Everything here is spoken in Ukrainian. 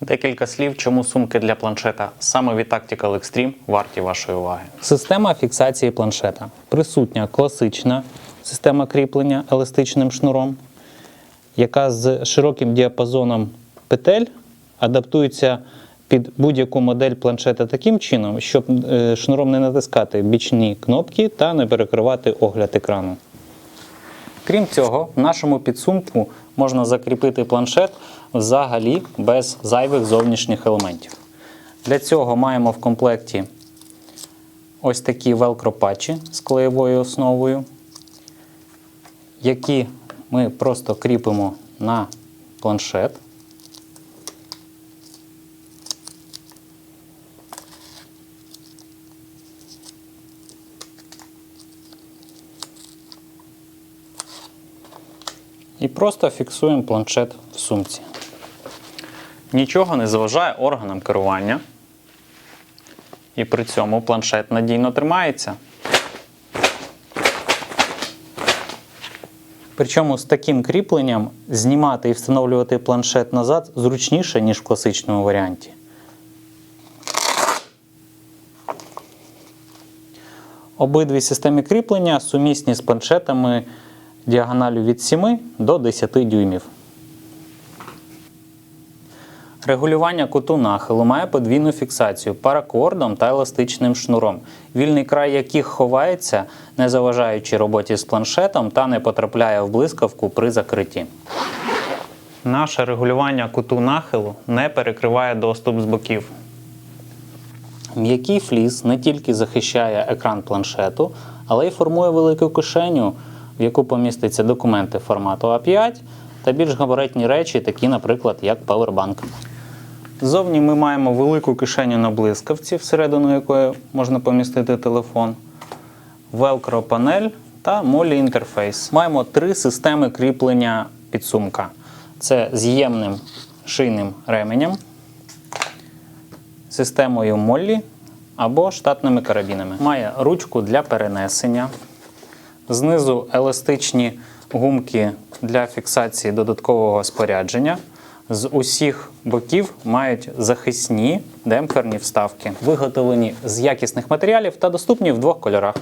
Декілька слів, чому сумки для планшета саме від Tactical Extreme варті вашої уваги. Система фіксації планшета. Присутня класична система кріплення еластичним шнуром, яка з широким діапазоном петель адаптується під будь-яку модель планшета таким чином, щоб е, шнуром не натискати бічні кнопки та не перекривати огляд екрану. Крім цього, в нашому підсумку можна закріпити планшет взагалі без зайвих зовнішніх елементів. Для цього маємо в комплекті ось такі велкро-патчі з клеєвою основою, які ми просто кріпимо на планшет. І просто фіксуємо планшет в сумці. Нічого не заважає органам керування. І при цьому планшет надійно тримається. Причому з таким кріпленням знімати і встановлювати планшет назад зручніше, ніж в класичному варіанті. Обидві системи кріплення сумісні з планшетами діагоналю від 7 до 10 дюймів. Регулювання куту нахилу має подвійну фіксацію паракордом та еластичним шнуром, вільний край яких ховається, не заважаючи роботі з планшетом та не потрапляє в блискавку при закритті. Наше регулювання куту нахилу не перекриває доступ з боків. М'який фліс не тільки захищає екран планшету, але й формує велику кишеню, в яку помістяться документи формату А5 та більш габаритні речі, такі, наприклад, як павербанк. Ззовні ми маємо велику кишеню на блискавці, всередину якої можна помістити телефон, велкро панель та молі інтерфейс. Маємо три системи кріплення підсумка: це з'ємним шийним ременем, системою Моллі або штатними карабінами. Має ручку для перенесення, знизу еластичні гумки для фіксації додаткового спорядження. З усіх боків мають захисні демпферні вставки, виготовлені з якісних матеріалів та доступні в двох кольорах.